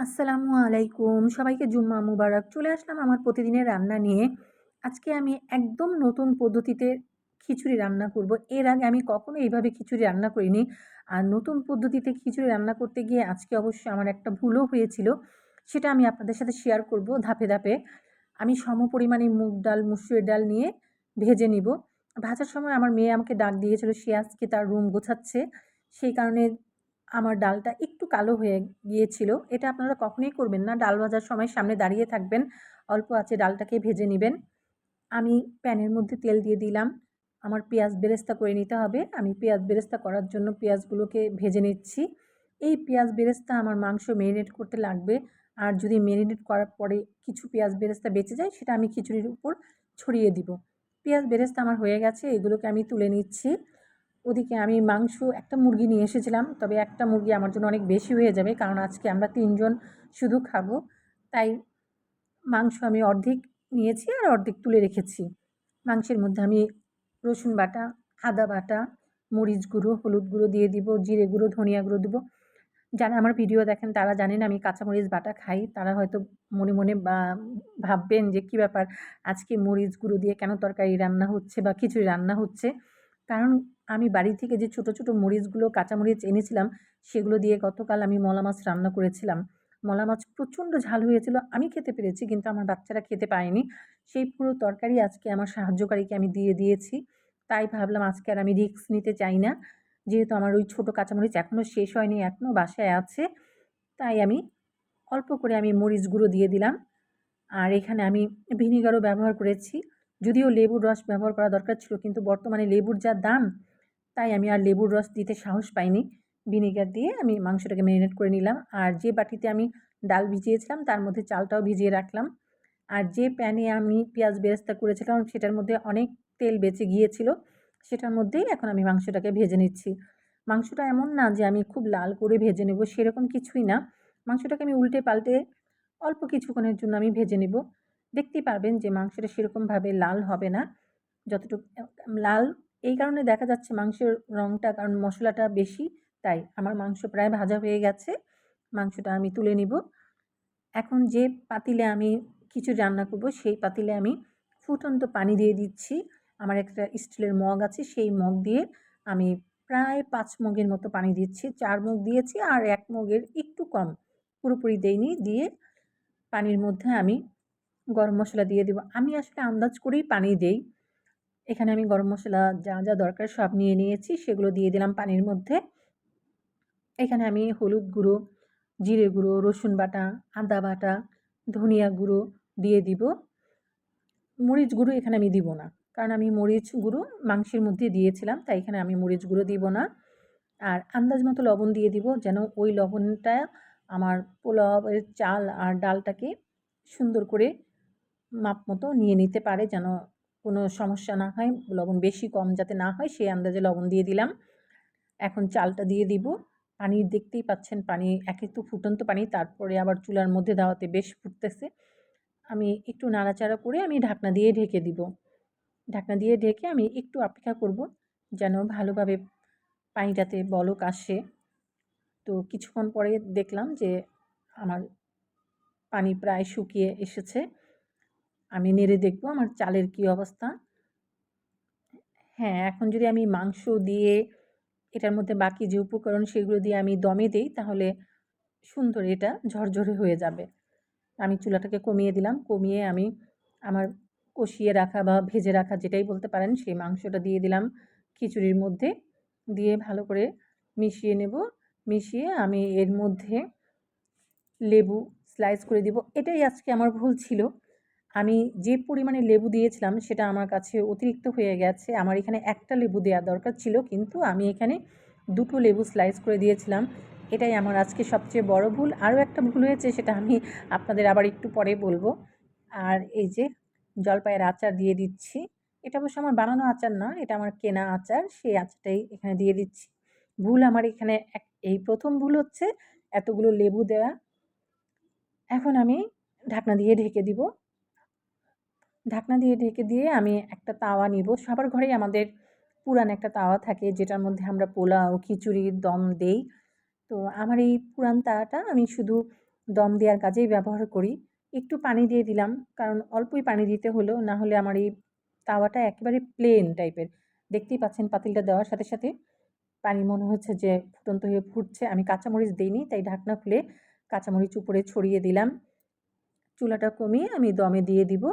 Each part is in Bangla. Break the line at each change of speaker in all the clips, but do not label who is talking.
আসসালামু আলাইকুম। সবাইকে জুম্মা মুবারক। চলে আসলাম আমার প্রতিদিনের রান্না নিয়ে। আজকে আমি একদম নতুন পদ্ধতিতে খিচুড়ি রান্না করব। এর আগে আমি কখনো এইভাবে খিচুড়ি রান্না করিনি। আর নতুন পদ্ধতিতে খিচুড়ি রান্না করতে গিয়ে আজকে অবশ্য আমার একটা ভুলও হয়েছিল। সেটা আমি আপনাদের সাথে শেয়ার করব ধাপে ধাপে। আমি সম পরিমাণে মুগ ডাল মুসুরের ডাল নিয়ে ভেজে নিব। ভাজার সময় আমার মেয়ে আমাকে ডাক দিয়েছিল, সে আজকে তার রুম গোছাচ্ছে। সেই কারণে আমার ডালটা একটু কালো হয়ে গিয়েছিল। এটা আপনারা কখনোই করবেন না। ডাল ভাজার সময় সামনে দাঁড়িয়ে থাকবেন। অল্প আছে ডালটাকে ভেজে নেবেন। আমি প্যানের মধ্যে তেল দিয়ে দিলাম। আমার পেঁয়াজ বেরেস্তা করে নিতে হবে। আমি পেঁয়াজ বেরেস্তা করার জন্য পেঁয়াজগুলোকে ভেজে নিচ্ছি। এই পেঁয়াজ বেরেস্তা আমার মাংস মেরিনেট করতে লাগবে। আর যদি মেরিনেট করার পরে কিছু পেঁয়াজ বেরেস্তা বেঁচে যায়, সেটা আমি খিচুড়ির উপর ছড়িয়ে দিব। পেঁয়াজ বেরেস্তা আমার হয়ে গেছে। এগুলোকে আমি তুলে নিচ্ছি। ওদিকে আমি মাংস, একটা মুরগি নিয়ে এসেছিলাম। তবে একটা মুরগি আমার জন্য অনেক বেশি হয়ে যাবে, কারণ আজকে আমরা তিনজন শুধু খাব। তাই মাংস আমি অর্ধেক নিয়েছি আর অর্ধেক তুলে রেখেছি। মাংসের মধ্যে আমি রসুন বাটা, আদা বাটা, মরিচ গুঁড়ো, হলুদ গুঁড়ো দিয়ে দিব, জিরে গুঁড়ো, ধনিয়া গুঁড়ো দেবো। যারা আমার ভিডিও দেখেন তারা জানেন আমি কাঁচামরিচ বাটা খাই। তারা হয়তো মনে মনে ভাববেন যে কী ব্যাপার, আজকে মরিচ গুঁড়ো দিয়ে কেন তরকারি রান্না হচ্ছে বা খিচুড়ি রান্না হচ্ছে। কারণ আমি বাড়ি থেকে যে ছোটো ছোটো মরিচগুলো, কাঁচামরিচ এনেছিলাম, সেগুলো দিয়ে গতকাল আমি মলা মাছ রান্না করেছিলাম। মলা মাছ প্রচণ্ড ঝাল হয়েছিল, আমি খেতে পেরেছি, কিন্তু আমার বাচ্চারা খেতে পায়নি সেই পুরো তরকারি আজকে আমার সাহায্যকারীকে আমি দিয়ে দিয়েছি। তাই ভাবলাম আজকে আর আমি রিস্ক নিতে চাই না। যেহেতু আমার ওই ছোটো কাঁচামরিচ এখনও শেষ হয়নি এখনও বাসায় আছে। তাই আমি অল্প করে আমি মরিচ গুঁড়ো দিয়ে দিলাম। আর এখানে আমি ভিনিগারও ব্যবহার করেছি। যদিও লেবুর রস ব্যবহার করা দরকার ছিল, কিন্তু বর্তমানে লেবুর যা দাম, তাই আমি আর লেবুর রস দিতে সাহস পাইনি। ভিনেগার দিয়ে আমি মাংসটাকে ম্যারিনেট করে নিলাম, আর যে বাটিতে আমি ডাল ভিজিয়েছিলাম, তার মধ্যে চালটাও ভিজিয়ে রাখলাম। আর যে প্যানে আমি পেঁয়াজ বেরেস্তা করেছিলাম, সেটার মধ্যে অনেক তেল বেঁচে গিয়েছিল, সেটার মধ্যেই এখন আমি মাংসটাকে ভেজে নিচ্ছি। মাংসটা এমন না যে আমি খুব লাল করে ভেজে নেব, সেরকম কিছুই না। মাংসটাকে আমি উল্টে পাল্টে অল্প কিছুক্ষণের জন্য আমি ভেজে নেব। দেখতেই পারবেন যে মাংসটা সেরকমভাবে লাল হবে না। যতটুকু, লাল, এই কারণে দেখা যাচ্ছে মাংসের রঙটা কারণ মশলাটা বেশি, তাই আমার মাংস প্রায় ভাজা হয়ে গেছে। মাংসটা আমি তুলে নিব। এখন যে পাতিলে আমি কিছু রান্না করব, সেই পাতিলে আমি ফুটন্ত পানি দিয়ে দিচ্ছি। আমার একটা স্টিলের মগ আছে, সেই মগ দিয়ে আমি প্রায় পাঁচ মগের মতো পানি দিচ্ছি। চার মগ দিয়েছি আর এক মগের একটু কম, পুরোপুরি দেইনি। দিয়ে পানির মধ্যে আমি গরম মশলা দিয়ে দেবো। আমি আসলে আন্দাজ করেই পানি দেই। এখানে আমি গরম মশলা যা যা দরকার সব নিয়ে নিয়েছি, সেগুলো দিয়ে দিলাম পানির মধ্যে। এখানে আমি হলুদ গুঁড়ো, জিরে গুঁড়ো, রসুন বাটা, আদা বাটা, ধনিয়া গুঁড়ো দিয়ে দিব। মরিচ গুঁড়ো এখানে আমি দিব না, কারণ আমি মরিচ গুঁড়ো মাংসের মধ্যে দিয়েছিলাম, তাই এখানে আমি মরিচ গুঁড়ো দিব না। আর আন্দাজ মতো লবণ দিয়ে দিব, যেন ওই লবণটা আমার পোলাওয়ের চাল আর ডালটাকে সুন্দর করে মাপ মতো নিয়ে নিতে পারে যেন কোনো সমস্যা না হয়, লবণ বেশি কম যাতে না হয় সেই আন্দাজে লবণ দিয়ে দিলাম। এখন চালটা দিয়ে দিব। পানি দেখতেই পাচ্ছেন পানি একে তো ফুটন্ত পানি, তারপরে আবার চুলার মধ্যে দেওয়াতে বেশ ফুটতেছে। আমি একটু নাড়াচাড়া করে আমি ঢাকনা দিয়ে ঢেকে দিব। ঢাকনা দিয়ে ঢেকে আমি একটু অপেক্ষা করব যেন ভালোভাবে পানিটাতে বলক আসে। তো কিছুক্ষণ পরে দেখলাম যে আমার পানি প্রায় শুকিয়ে এসেছে। আমি নেড়ে দেখব আমার চালের কী অবস্থা। হ্যাঁ এখন যদি আমি মাংস দিয়ে এটার মধ্যে বাকি যে উপকরণ সেগুলো দিয়ে আমি দমে দিই, তাহলে সুন্দর এটা ঝরঝরে হয়ে যাবে। আমি চুলাটাকে কমিয়ে দিলাম, কমিয়ে আমি আমার কষিয়ে রাখা বা ভেজে রাখা যেটাই বলতে পারেন, সেই মাংসটা দিয়ে দিলাম খিচুড়ির মধ্যে। দিয়ে ভালো করে মিশিয়ে নেব, মিশিয়ে আমি এর মধ্যে লেবু স্লাইস করে দিব। এটাই আজকে আমার ভুল ছিল। আমি যে পরিমাণে লেবু দিয়েছিলাম, সেটা আমার কাছে অতিরিক্ত হয়ে গেছে। আমার এখানে একটা লেবু দেওয়া দরকার ছিল, কিন্তু আমি এখানে দুটো লেবু স্লাইস করে দিয়েছিলাম। এটাই আমার আজকে সবচেয়ে বড় ভুল। আরও একটা ভুল হয়েছে, সেটা আমি আপনাদের আবার একটু পরে বলব। আর এই যে জলপাইয়ের আচার দিয়ে দিচ্ছি। এটা অবশ্য আমার বানানো আচার না, এটা আমার কেনা আচার। সেই আচারটাই এখানে দিয়ে দিচ্ছি। ভুল আমার এখানে এই প্রথম ভুল হচ্ছে এতগুলো লেবু দেওয়া এখন আমি ঢাকনা দিয়ে ঢেকে দিব। ঢাকনা দিয়ে ঢেকে দিয়ে আমি একটা তাওয়া নিব। সবার ঘরেই আমাদের পুরান একটা তাওয়া থাকে, যেটার মধ্যে আমরা পোলাও খিচুড়ির দম দেই। তো আমার এই পুরান তাওয়াটা আমি শুধু দম দেওয়ার কাজেই ব্যবহার করি। একটু পানি দিয়ে দিলাম, কারণ অল্পই পানি দিতে হলো, না হলে আমার এই তাওয়াটা একেবারে প্লেন টাইপের দেখতেই পাচ্ছেন পাতিলটা দেওয়ার সাথে সাথে পানি মনে হচ্ছে যে ফুটন্ত হয়ে ফুটছে। আমি কাঁচামরিচ দিইনি, তাই ঢাকনা খুলে কাঁচামরিচ উপরে ছড়িয়ে দিলাম। চুলাটা কমিয়ে আমি দমে দিয়ে দিব।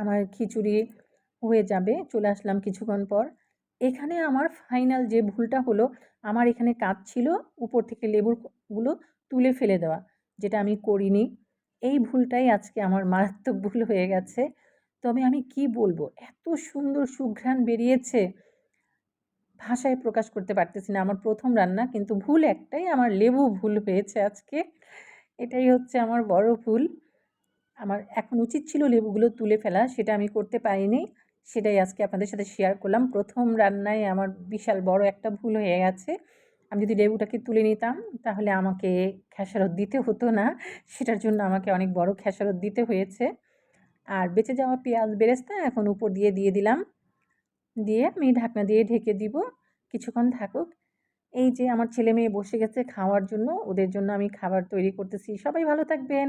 আমার খিচুড়ি হয়ে যাবে, চলে আসলাম কিছুক্ষণ পর। এখানে আমার ফাইনাল যে ভুলটা হলো, আমার এখানে কাঁচ ছিল উপর থেকে লেবুরগুলো তুলে ফেলে দেওয়া, যেটা আমি করিনি। এই ভুলটাই আজকে আমার মারাত্মক ভুল হয়ে গেছে। তবে আমি কি বলব, এত সুন্দর সুঘ্রাণ বেরিয়েছে, ভাষায় প্রকাশ করতে পারতেছি না আমার প্রথম রান্না, কিন্তু ভুল একটাই, আমার লেবু ভুল হয়েছে আজকে। এটাই হচ্ছে আমার বড় ভুল। আমার এখন উচিত ছিল লেবুগুলো তুলে ফেলা, সেটা আমি করতে পারিনি। সেটাই আজকে আপনাদের সাথে শেয়ার করলাম। প্রথম রান্নায় আমার বিশাল বড় একটা ভুল হয়ে গেছে। আমি যদি লেবুটাকে তুলে নিতাম, তাহলে আমাকে খেসারত দিতে হতো না। সেটার জন্য আমাকে অনেক বড় খেসারত দিতে হয়েছে। আর বেঁচে যাওয়া পেঁয়াজ বেরেস্তা এখন উপর দিয়ে দিয়ে দিলাম। দিয়ে আমি ঢাকনা দিয়ে ঢেকে দিব। কিছুক্ষণ থাকুক। এই যে আমার ছেলে মেয়ে বসে গেছে খাওয়ার জন্য, ওদের জন্য আমি খাবার তৈরি করতেছি। সবাই ভালো থাকবেন।